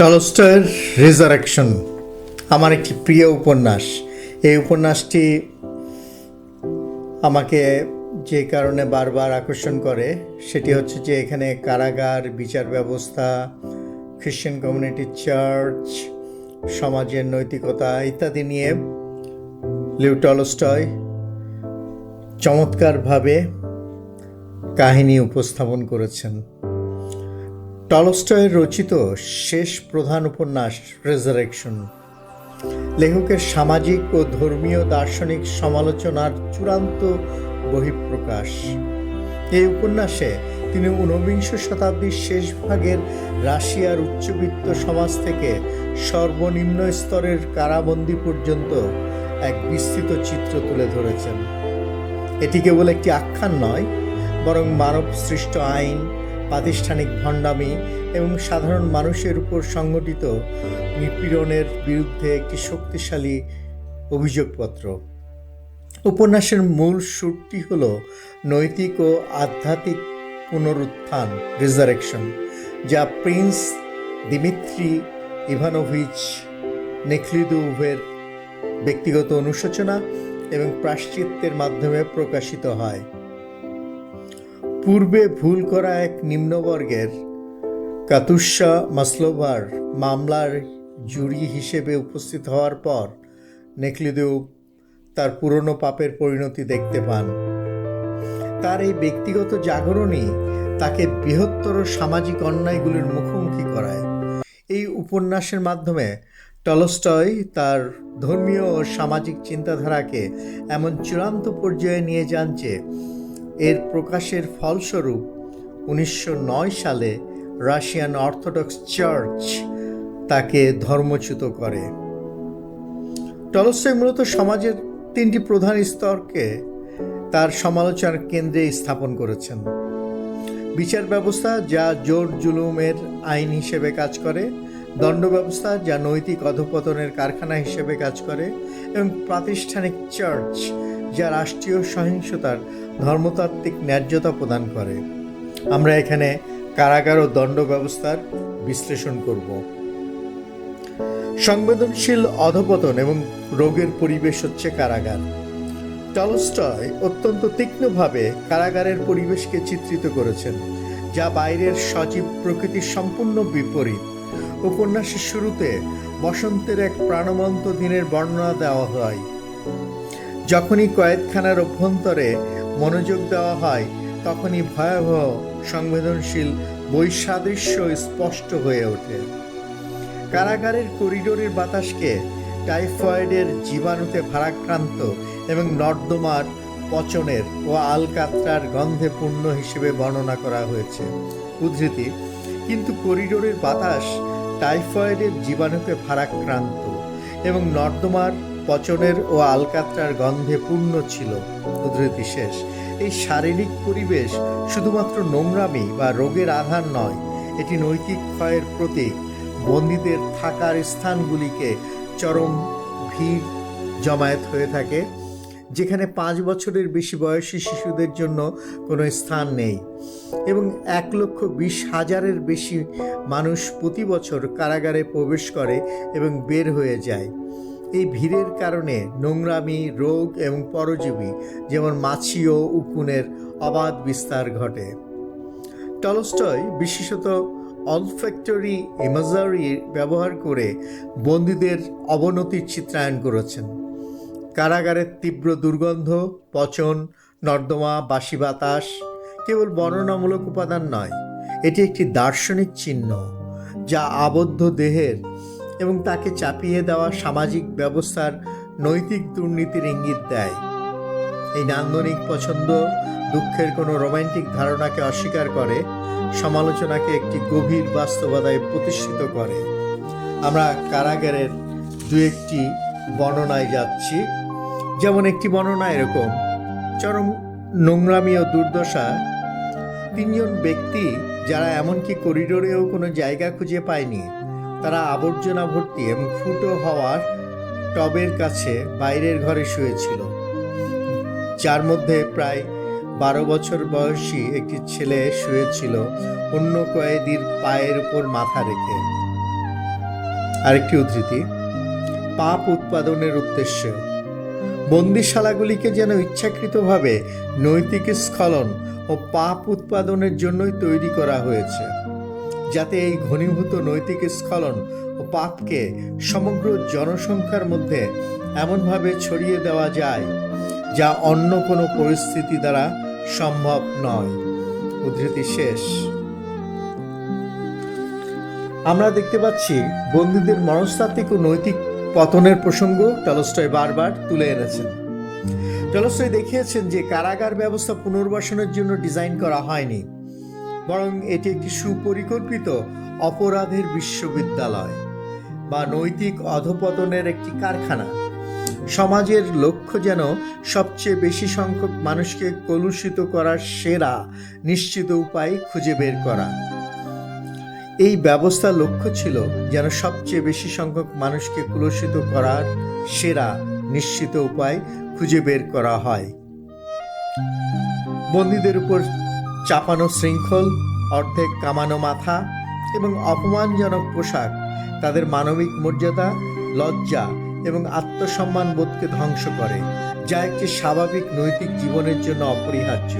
টলস্টয়ের resurrection, আমার একটি প্রিয় উপন্যাস। এই উপন্যাসটি আমাকে যে কারণে বারবার আকর্ষণ করে, সেটি হচ্ছে যে এখানে কারাগার, বিচার ব্যবস্থা খ্রিশ্চান কমিউনিটি চার্চ সমাজের নৈতিকতা ইত্যাদি নিয়ে লিউ টলস্টয় চমৎকারভাবে কাহিনী উপস্থাপন করেছেন। টলস্টয়ের রচিত শেষ প্রধান উপন্যাস রেজারেকশন লেখকের সামাজিক ও ধর্মীয় দার্শনিক সমালোচনার চূড়ান্ত বহিঃপ্রকাশ। এই উপন্যাসে তিনি ঊনবিংশ শতাব্দীর শেষ ভাগের রাশিয়ার উচ্চবিত্ত সমাজ থেকে সর্বনিম্ন স্তরের কারাবন্দী পর্যন্ত এক বিস্তৃত চিত্র তুলে ধরেছেন। এটি কেবল একটি আখ্যান নয়, বরং মানব সৃষ্ট আইন প্রাতিষ্ঠানিক ভণ্ডামি এবং সাধারণ মানুষের উপর সংগঠিত নিপীড়নের বিরুদ্ধে একটি শক্তিশালী অভিযোগপত্র। উপন্যাসের মূল সুরটি হল নৈতিক ও আধ্যাত্মিক পুনরুত্থান, রিজারেকশন, যা প্রিন্স দিমিত্রি ইভানোভিচ নেখলিদুভের ব্যক্তিগত অনুশোচনা এবং প্রাশ্চিত্যের মাধ্যমে প্রকাশিত হয়। পূর্বে ভুল করা এক নিম্নবর্গের কাতুস্যা মাসলোভার মামলার জুরি হিসেবে উপস্থিত হওয়ার পর নেকলিদেও তার পুরনো পাপের পরিণতি দেখতে পান। তার এই ব্যক্তিগত জাগরণই তাকে বৃহত্তর সামাজিক অন্যায়গুলির মুখোমুখি করায়। এই উপন্যাসের মাধ্যমে টলস্টয় তার ধর্মীয় ও সামাজিক চিন্তাধারাকে এমন চূড়ান্ত পর্যায়ে নিয়ে যান যে এর প্রকাশের ফলস্বরূপ উনিশশো নয় সালে রাশিয়ান অর্থোডক্স চার্চ তাকে ধর্মচ্যুত করে। টলস্টয় মূলত সমাজের তিনটি প্রধান স্তরকে তার সমালোচনার কেন্দ্রে স্থাপন করেছেন। বিচার ব্যবস্থা যা জোর জুলুমের আইন হিসেবে কাজ করে, দণ্ড ব্যবস্থা যা নৈতিক অধপতনের কারখানা হিসেবে কাজ করে, এবং প্রাতিষ্ঠানিক চার্চ যা রাষ্ট্রীয় সহিংসতার ধর্মতাত্ত্বিক ন্যায্যতা প্রদান করে। আমরা এখানে কারাগার ও দণ্ড ব্যবস্থার বিশ্লেষণ করব। সংবেদনশীল অধপতন এবং রোগের পরিবেশ হচ্ছে কারাগার। টলস্টয় অত্যন্ত তীক্ষ্ণভাবে কারাগারের পরিবেশকে চিত্রিত করেছেন, যা বাইরের সজীব প্রকৃতির সম্পূর্ণ বিপরীত। উপন্যাসের শুরুতে বসন্তের এক প্রাণবন্ত দিনের বর্ণনা দেওয়া হয়। যখনই কয়েদখানার অভ্যন্তরে মনোযোগ দেওয়া হয়, তখনই ভয়াবহ, সংবেদনশীল, বৈসাদৃশ্য স্পষ্ট হয়ে ওঠে। কারাগারের করিডোরের বাতাসকে টাইফয়েডের জীবাণুতে ভারাক্রান্ত এবং নর্দমার পচনের ও আলকাত্রার গন্ধে পূর্ণ হিসেবে বর্ণনা করা হয়েছে। উদ্ধৃতি, কিন্তু করিডোরের বাতাস টাইফয়েডের জীবাণুতে ভারাক্রান্ত এবং নর্দমার পচনের ও আলকাত্রার গন্ধে পূর্ণ ছিল উদ্ধৃতি শেষ। এই শারীরিক পরিবেশ শুধুমাত্র নোংরামি বা রোগের আধার নয়, এটি নৈতিক ক্ষয়ের প্রতীক। বন্দীদের থাকার স্থানগুলিকে চরম ভিড় জমায়েত হয়ে থাকে, যেখানে পাঁচ বছরের বেশি বয়সী শিশুদের জন্য কোনো স্থান নেই। এবং এক লক্ষ বিশ হাজারের বেশি মানুষ প্রতি বছর কারাগারে প্রবেশ করে এবং বের হয়ে যায়। এই ভিড়ের কারণে নোংরামি, রোগ এবং পরজীবী, যেমন মাছি ও উকুনের অবাধ বিস্তার ঘটে। টলস্টয় বিশেষত অলফ্যাক্টরি ইমাজারি ব্যবহার করে বন্দীদের অবনতির চিত্রায়ন করেছেন। কারাগারের তীব্র দুর্গন্ধ, পচন, নর্দমা, বাসি বাতাস কেবল বর্ণনামূলক উপাদান নয়, এটি একটি দার্শনিক চিহ্ন, যা আবদ্ধ দেহের এবং তাকে চাপিয়ে দেওয়া সামাজিক ব্যবস্থার নৈতিক দুর্নীতির ইঙ্গিত দেয়। এই নান্দনিক পছন্দ দুঃখের কোনো রোমান্টিক ধারণাকে অস্বীকার করে, সমালোচনাকে একটি গভীর বাস্তবতায় প্রতিষ্ঠিত করে। আমরা কারাগারের দু একটি বর্ণনায় যাচ্ছি। যেমন একটি বর্ণনা এরকম, চরম নোংরামি ও দুর্দশা। তিনজন ব্যক্তি যারা এমনকি করিডোরেও কোনো জায়গা খুঁজে পায়নি। তারা আবর্জনা ভর্তি এবং ফুটো হওয়ার টবের কাছে বাইরের ঘরে শুয়েছিল। যার মধ্যে প্রায় বারো বছর বয়সী একটি ছেলে শুয়েছিল অন্য কয়েদির পায়ের উপর মাথা রেখে। আরেকটি উদ্ধৃতি, পাপ উৎপাদনের উদ্দেশ্যে। বন্দিশালাগুলিকে যেন ইচ্ছাকৃতভাবে নৈতিক স্খলন ও পাপ উৎপাদনের জন্যই তৈরি করা হয়েছে। যাতে এই ঘনীভূত নৈতিক স্খলন ও পাপকে সমগ্র জনসংখ্যার মধ্যে এমনভাবে ছড়িয়ে দেওয়া যায় যা অন্য কোনো পরিস্থিতি দ্বারা সম্ভব নয়। উদ্ধৃতি শেষ। আমরা দেখতে পাচ্ছি বন্দীদের মনস্তাত্ত্বিক ও নৈতিক পতনের প্রসঙ্গ টলস্টয় বারবার তুলে এনেছেন। টলস্টয় দেখিয়েছেন যে কারাগার ব্যবস্থা পুনর্বাসনের জন্য ডিজাইন করা হয়নি। বরং এটি একটি সুপরিকল্পিত অপরাধের বিশ্ববিদ্যালয় বা নৈতিক অধপতনের একটি কারখানা। সমাজের লক্ষ্য যেন সবচেয়ে বেশি সংখ্যক মানুষকে কলুষিত করার সেরা, নিশ্চিত উপায় খুঁজে বের করা। এই ব্যবস্থার লক্ষ্য ছিল যেন সবচেয়ে বেশি সংখ্যক মানুষকে কলুষিত করার সেরা, নিশ্চিত উপায় খুঁজে বের করা হয়। বন্দীদের উপর চাপানো শৃঙ্খল, অর্ধেক কামানো মাথা এবং অপমানজনক পোশাক তাদের মানবিক মর্যাদা, লজ্জা এবং আত্মসম্মান বোধকে ধ্বংস করে, যা একটি স্বাভাবিক নৈতিক জীবনের জন্য অপরিহার্য।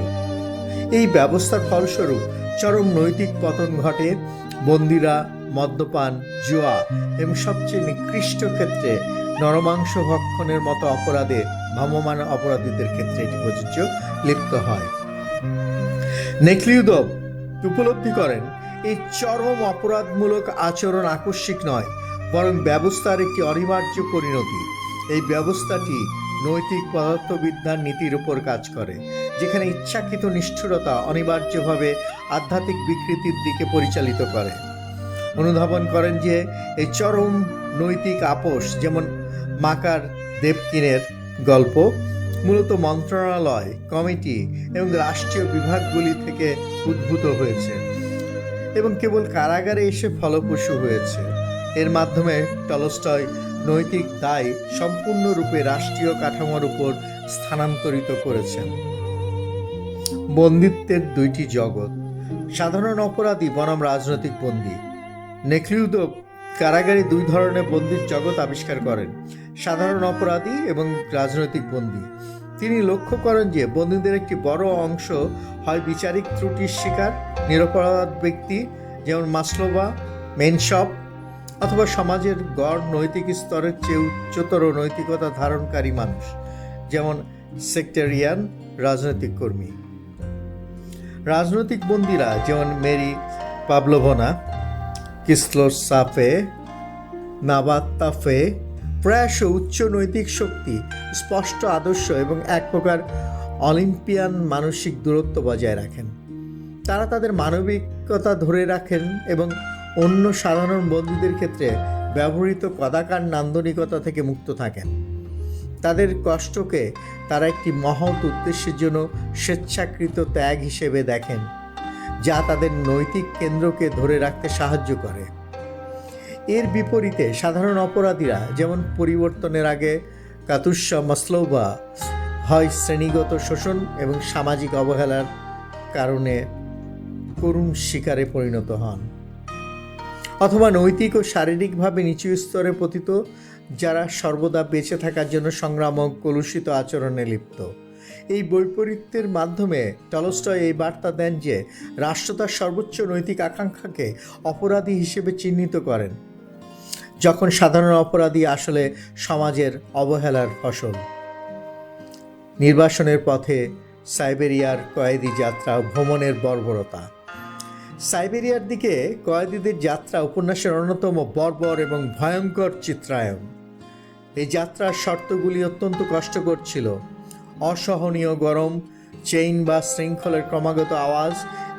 এই ব্যবস্থার ফলস্বরূপ চরম নৈতিক পতন ঘটে বন্দিরা, মদ্যপান, জুয়া এবং সবচেয়ে নিকৃষ্ট ক্ষেত্রে নরমাংস ভক্ষণের মতো অপরাধে ভ্রাম্যমান অপরাধীদের ক্ষেত্রে এটি প্রযোজ্য লিপ্ত হয়। নেকলিউদব উপলব্ধি করেন, এই চরম অপরাধমূলক আচরণ আকস্মিক নয়, বরং ব্যবস্থার একটি অনিবার্য পরিণতি। এই ব্যবস্থাটি নৈতিক পদার্থবিদ্যার নীতির উপর কাজ করে, যেখানে ইচ্ছাকৃত নিষ্ঠুরতা অনিবার্যভাবে আধ্যাত্মিক বিকৃতির দিকে পরিচালিত করে। অনুধাবন করেন যে, এই চরম নৈতিক আপোষ, যেমন মাকার দেবকিনের গল্প মূলত মন্ত্রণালয়, কমিটি এবং রাষ্ট্রীয় বিভাগগুলি থেকে উদ্ভূত হয়েছে এবং কেবল কারাগারে এসে ফলপ্রসূ হয়েছে। এর মাধ্যমে টলস্টয় নৈতিক দায় সম্পূর্ণরূপে রাষ্ট্রীয় কাঠামোর উপর স্থানান্তরিত করেছেন। বন্দিত্বের দুইটি জগৎ, সাধারণ অপরাধী বনাম রাজনৈতিক বন্দী। নেকলিউদ কারাগারে দুই ধরনের বন্দির জগৎ আবিষ্কার করেন। সাধারণ অপরাধী এবং রাজনৈতিক বন্দী। তিনি লক্ষ্য করেন যে বন্দীদের একটি বড় অংশ হয় বিচারিক ত্রুটির শিকার, নিরপরাধ ব্যক্তি যেমন মাসলোবা মেনশপ অথবা সমাজের গড় নৈতিক স্তরের চেয়ে উচ্চতর নৈতিকতা ধারণকারী মানুষ, যেমন সেক্টেরিয়ান রাজনৈতিক কর্মী। রাজনৈতিক বন্দীরা যেমন মেরি পাবলোভনা, কিসলোর সাফে, নাবাত্তাফে প্রয়াস উচ্চ নৈতিক শক্তি, স্পষ্ট আদর্শ এবং এক প্রকার অলিম্পিয়ান মানসিক দূরত্ব বজায় রাখেন। তারা তাদের মানবিকতা ধরে রাখেন এবং অন্য সাধারণ বন্দীদের ক্ষেত্রে ব্যবহৃত কদাকার নান্দনিকতা থেকে মুক্ত থাকেন। তাদের কষ্টকে তারা একটি মহৎ উদ্দেশ্যের জন্য স্বেচ্ছাকৃত ত্যাগ হিসেবে দেখেন, যা তাদের নৈতিক কেন্দ্রকে ধরে রাখতে সাহায্য করে। এর বিপরীতে সাধারণ অপরাধীরা যেমন পরিবর্তনের আগে কাতুস্যা মাসলৌবা হয় শ্রেণীগত শোষণ এবং সামাজিক অবহেলার কারণে করুণ শিকারে পরিণত হন, অথবা নৈতিক ও শারীরিকভাবে নিচু স্তরে পতিত, যারা সর্বদা বেঁচে থাকার জন্য সংগ্রামক কলুষিত আচরণে লিপ্ত। এই বৈপরীত্যের মাধ্যমে টলস্টয় এই বার্তা দেন যে, রাষ্ট্র তার সর্বোচ্চ নৈতিক আকাঙ্ক্ষাকে অপরাধী হিসেবে চিহ্নিত করেন। যখন সাধারণ অপরাধী আসলে সমাজের অবহেলার ফসল। নির্বাসনের পথে সাইবেরিয়ার কয়েদি যাত্রা ভ্রমণের বর্বরতা। সাইবেরিয়ার দিকে কয়েদিদের যাত্রা উপন্যাসের অন্যতম বর্বর এবং ভয়ঙ্কর চিত্রায়ন এই যাত্রার শর্তগুলি অত্যন্ত কষ্টকর ছিল। অসহনীয় গরম, চেইন বা শৃঙ্খলের ক্রমাগত আওয়াজ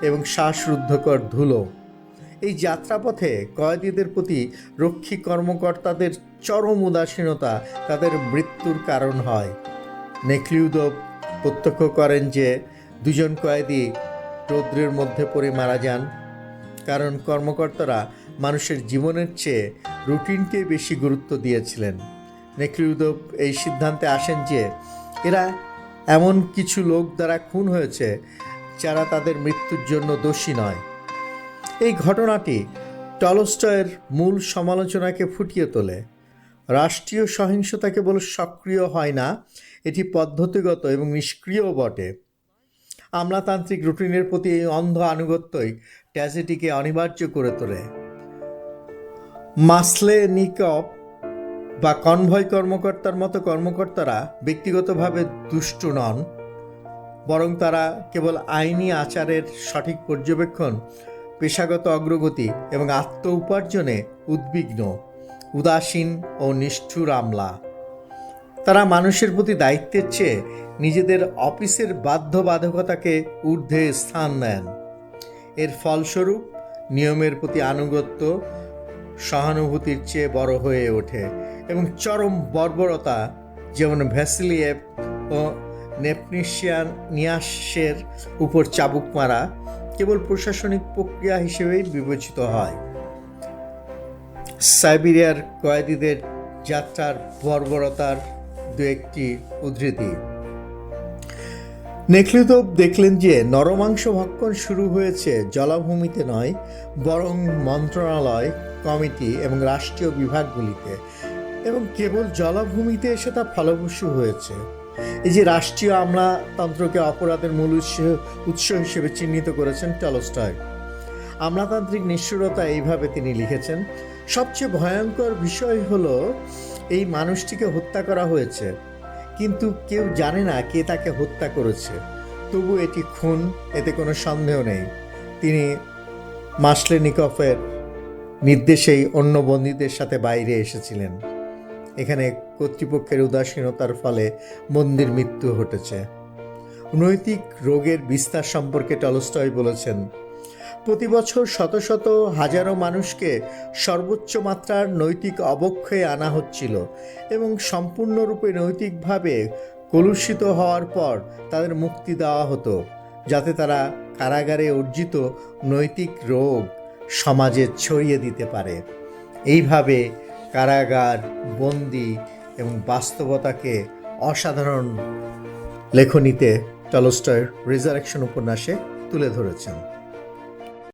এবং শ্বাসরুদ্ধকর ধুলো। এই যাত্রাপথে কয়েদিদের প্রতি রক্ষী কর্মকর্তাদের চরম উদাসীনতা তাদের মৃত্যুর কারণ হয়। নেকলিউদ প্রত্যক্ষ করেন যে দুজন কয়েদি রৌদ্রের মধ্যে পড়ে মারা যান, কারণ কর্মকর্তারা মানুষের জীবনের চেয়ে রুটিনকে বেশি গুরুত্ব দিয়েছিলেন। নেকলিউদব এই সিদ্ধান্তে আসেন যে এরা এমন কিছু লোক দ্বারা খুন হয়েছে যারা তাদের মৃত্যুর জন্য দোষী নয়। এই ঘটনাটি টলস্টয়ের মূল সমালোচনাকে ফুটিয়ে তোলে। রাষ্ট্রীয় সহিংসতা কেবল সক্রিয় হয় না, এটি পদ্ধতিগত এবং নিষ্ক্রিয় বটে। আমলাতান্ত্রিক রুটিনের প্রতি এই অন্ধ আনুগত্যই ট্র্যাজেডিকে অনিবার্য করে তোলে। মাসলে নিকপ বা কনভয় কর্মকর্তার মতো কর্মকর্তারা ব্যক্তিগতভাবে দুষ্টু নন, বরং তারা কেবল আইনি আচারের সঠিক পর্যবেক্ষণ পেশাগত অগ্রগতি এবং আত্ম উপার্জনে উদ্বিগ্ন, উদাসীন ও নিষ্ঠুর আমলা। তারা মানুষের প্রতি দায়িত্বের চেয়ে নিজেদের অফিসের বাধ্যবাধকতাকে ঊর্ধ্বে স্থান দেন এর ফলস্বরূপ নিয়মের প্রতি আনুগত্য সহানুভূতির চেয়ে বড় হয়ে ওঠে এবং চরম বর্বরতা, যেমন ভ্যাসিলিয়েভ ও নেপনিশিয়ান নিয়াসের উপর চাবুক মারা কেবল প্রশাসনিক প্রক্রিয়া হিসেবেই বিবেচিত হয়। সাইবেরিয়ার কয়েদিদের যাত্রার বর্বরতার দু একটি উদ্ধৃতি। নেখলিতোভ দেখলেন যে নরমাংস ভক্ষণ শুরু হয়েছে, জলাভূমিতে নয়, বরং মন্ত্রণালয়, কমিটি এবং রাষ্ট্রীয় বিভাগগুলিতে এবং কেবল জলাভূমিতে এসে তা ফলপ্রসূ হয়েছে। এই যে রাষ্ট্রীয় আমলাতন্ত্রকে অপরাধের মূল উৎস হিসেবে চিহ্নিত করেছেন টলস্টয়। আমলাতান্ত্রিক নিষ্ঠুরতা এইভাবে তিনি লিখেছেন, সবচেয়ে ভয়ঙ্কর বিষয় হলো এই মানুষটিকে হত্যা করা হয়েছে, কিন্তু কেউ জানে না কে তাকে হত্যা করেছে। তবু এটি খুন, এতে কোনো সন্দেহ নেই। তিনি মাসলেনিকফের নির্দেশেই অন্য বন্দীদের সাথে বাইরে এসেছিলেন। এখানে কর্তৃপক্ষের উদাসীনতার ফলে মন্দির মৃত্যু ঘটেছে। নৈতিক রোগের বিস্তার সম্পর্কে টলস্টয় বলেছেন। প্রতি বছর শত শত হাজারো মানুষকে সর্বোচ্চ মাত্রার নৈতিক অবক্ষয়ে আনা হচ্ছিল এবং সম্পূর্ণরূপে নৈতিকভাবে কলুষিত হওয়ার পর তাদের মুক্তি দেওয়া হতো, যাতে তারা কারাগারে অর্জিত নৈতিক রোগ সমাজে ছড়িয়ে দিতে পারে। এইভাবে কারাগার, বন্দি এবং বাস্তবতাকে অসাধারণ লেখনীতে টলস্টয়ের রিজারেকশন উপন্যাসে তুলে ধরেছেন।